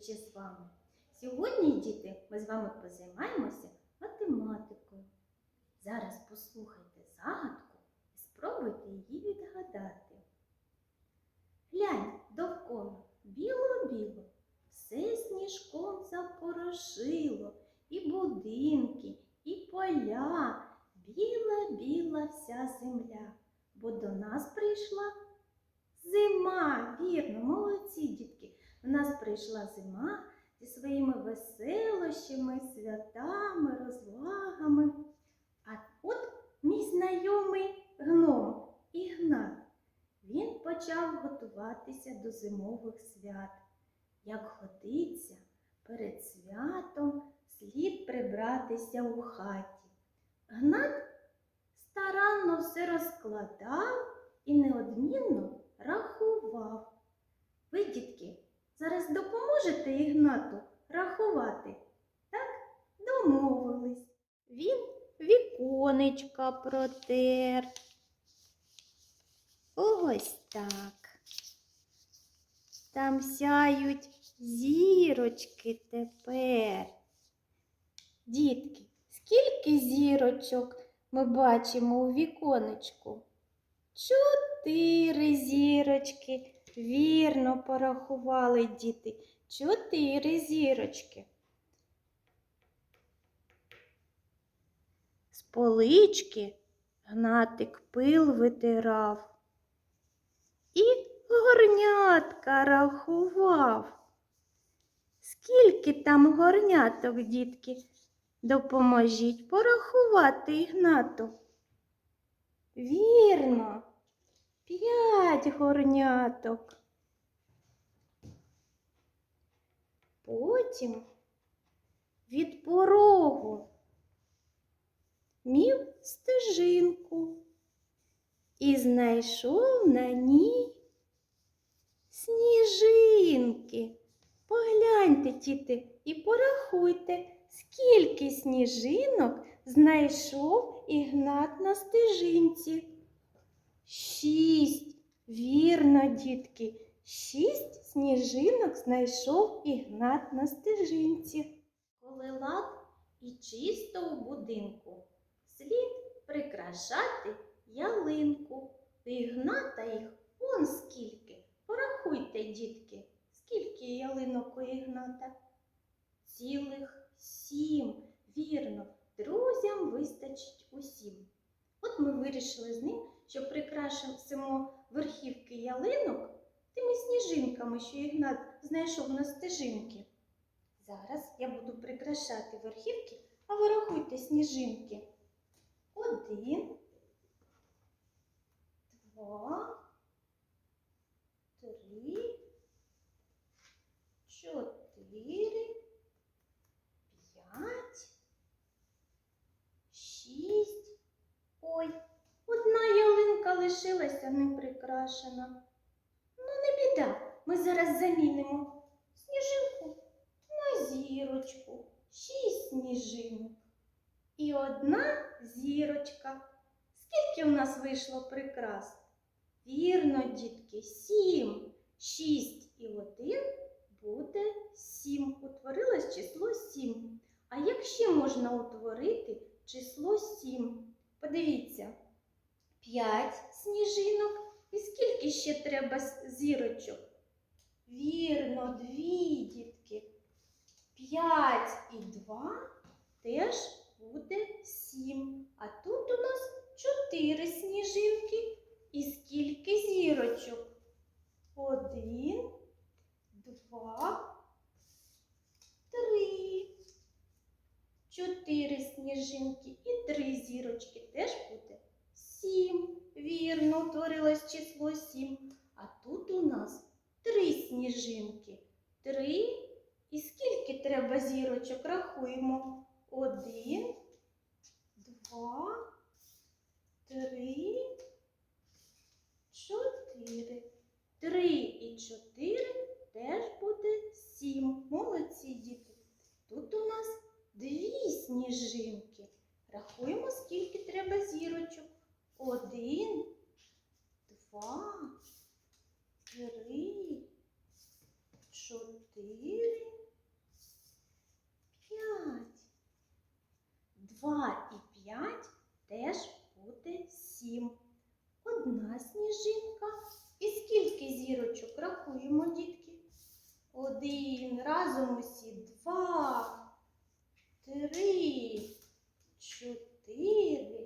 зустрічі з вами. Сьогодні, діти, ми з вами позаймаємося математикою. Зараз послухайте загадку і спробуйте її відгадати. Глянь довкола біло-біло, все сніжком запорошило, і будинки, і поля, біла-біла вся земля, бо до нас прийшла зима. Вірно, молодці, дітки. До нас прийшла зима зі своїми веселощами, святами, розвагами. А от мій знайомий гном Ігнат. Він почав готуватися до зимових свят. Як годиться, перед святом слід прибратися у хаті. Гнат старанно все розкладав і неодмінно рахував. Ви, дітки, зараз допоможете Ігнату рахувати? Так, домовились. Він віконечка протер. Ось так. Там сяють зірочки тепер. Дітки, скільки зірочок ми бачимо у віконечку? Чотири зірочки. Вірно порахували діти. Чотири зірочки. З полички гнатик пил витирав і горнятка рахував. Скільки там горняток, дітки? Допоможіть порахувати Ігнату. Вірно, п'ять горняток. Потім від порогу мів стежинку і знайшов на ній сніжинки. Погляньте, діти, і порахуйте, скільки сніжинок знайшов Ігнат на стежинці. Шість. Вірно, дітки, шість сніжинок знайшов Ігнат на стежинці. Коли лад і чисто у будинку, слід прикрашати ялинку. Ігната їх он скільки. Порахуйте, дітки, скільки ялинок у Ігната? Цілих сім. Вірно, друзям вистачить усім. От ми вирішили з ним, що прикрашимо верхівки ялинок тими сніжинками, що Ігнат знайшов на стежинки. Зараз я буду прикрашати верхівки, а ви рахуйте сніжинки. Один, два, три, чотири, п'ять, шість. Ой, одна ялинка лишилася неприкрашена. Біда, ми зараз замінимо сніжинку на зірочку. Шість сніжинок. І одна зірочка. Скільки у нас вийшло прикрас? Вірно, дітки, сім. Шість і один буде сім. Утворилось число сім. А як ще можна утворити число сім? Подивіться, п'ять сніжинок. І скільки ще треба зірочок? Вірно, дві дітки. П'ять і два теж буде сім. А тут у нас чотири сніжинки. І скільки зірочок? Один, два, три. Чотири сніжинки і три зірочки теж буде сім. Вірно, утворилось число сім. А тут у нас три сніжинки. Три. І скільки треба зірочок? Рахуємо. Один, два, три, чотири. Три і чотири теж буде сім. Молодці діти. Тут у нас дві сніжинки. Рахуємо, скільки треба зірочок. Один, два, три, чотири, п'ять. Два і п'ять теж буде сім. Одна сніжинка. І скільки зірочок рахуємо, дітки? Один. Разом усі два, три, чотири.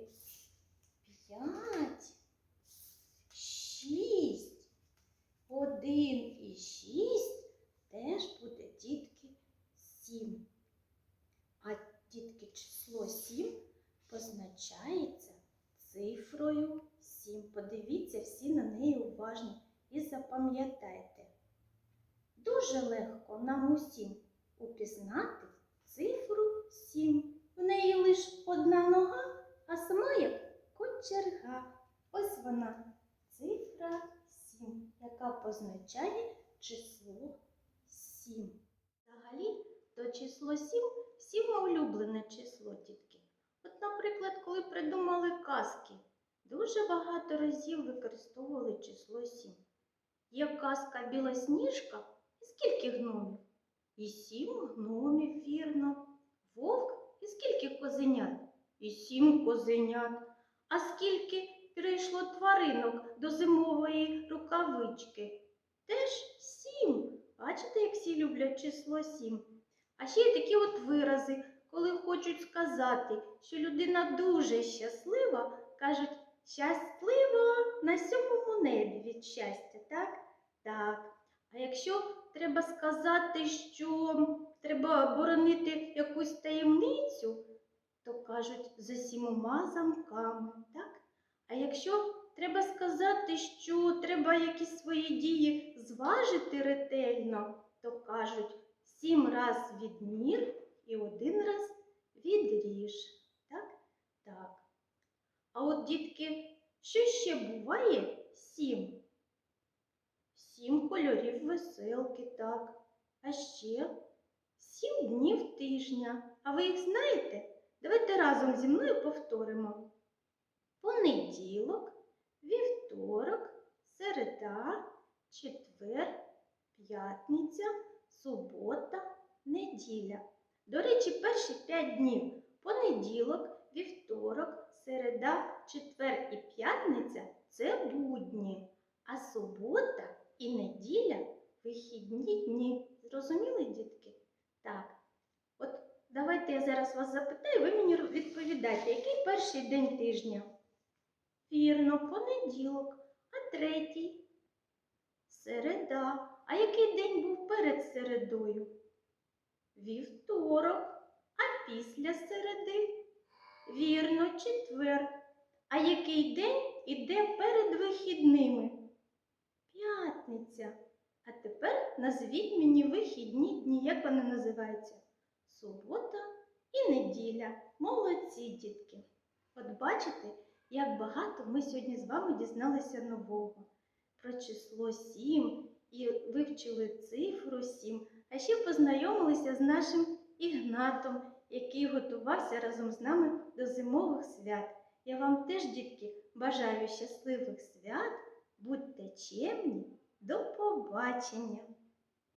Сім. Подивіться всі на неї уважно і запам'ятайте. Дуже легко нам усім упізнати цифру сім. В неї лише одна нога, а сама як кочерга. Ось вона, цифра сім, яка позначає число сім. Взагалі, то число сім всім улюблене число, дітки. От, наприклад, коли придумали казки, дуже багато разів використовували число сім. Є казка Білосніжка і скільки гномів? І сім гномів, вірно. Вовк і скільки козенят? І сім козенят. А скільки прийшло тваринок до зимової рукавички? Теж сім. Бачите, як всі люблять число сім. А ще є такі от вирази, коли хочуть сказати, що людина дуже щаслива, кажуть щаслива на сьомому небі від щастя, так? Так. А якщо треба сказати, що треба боронити якусь таємницю, то кажуть за сімома замками, так? А якщо треба сказати, що треба якісь свої дії зважити ретельно, то кажуть сім раз відмір і один раз відріж. От, дітки, що ще буває сім? Сім кольорів веселки, так. А ще сім днів тижня. А ви їх знаєте? Давайте разом зі мною повторимо. Понеділок, вівторок, середа, четвер, п'ятниця, субота, неділя. До речі, перші п'ять днів понеділок, вівторок, середа, четвер і п'ятниця це будні, а субота і неділя вихідні дні. Зрозуміли, дітки? Так. От давайте я зараз вас запитаю, ви мені відповідайте, який перший день тижня? Вірно, понеділок, а третій середа. А який день був перед середою? Вівторок, а після середи? Вірно, четвер. А який день іде перед вихідними? П'ятниця. А тепер назвіть мені вихідні дні, як вони називаються? Субота і неділя. Молодці, дітки. От бачите, як багато ми сьогодні з вами дізналися нового про число 7 і вивчили цифру 7, а ще познайомилися з нашим Ігнатом, який готувався разом з нами до зимових свят. Я вам теж, дітки, бажаю щасливих свят, будьте чемні, до побачення!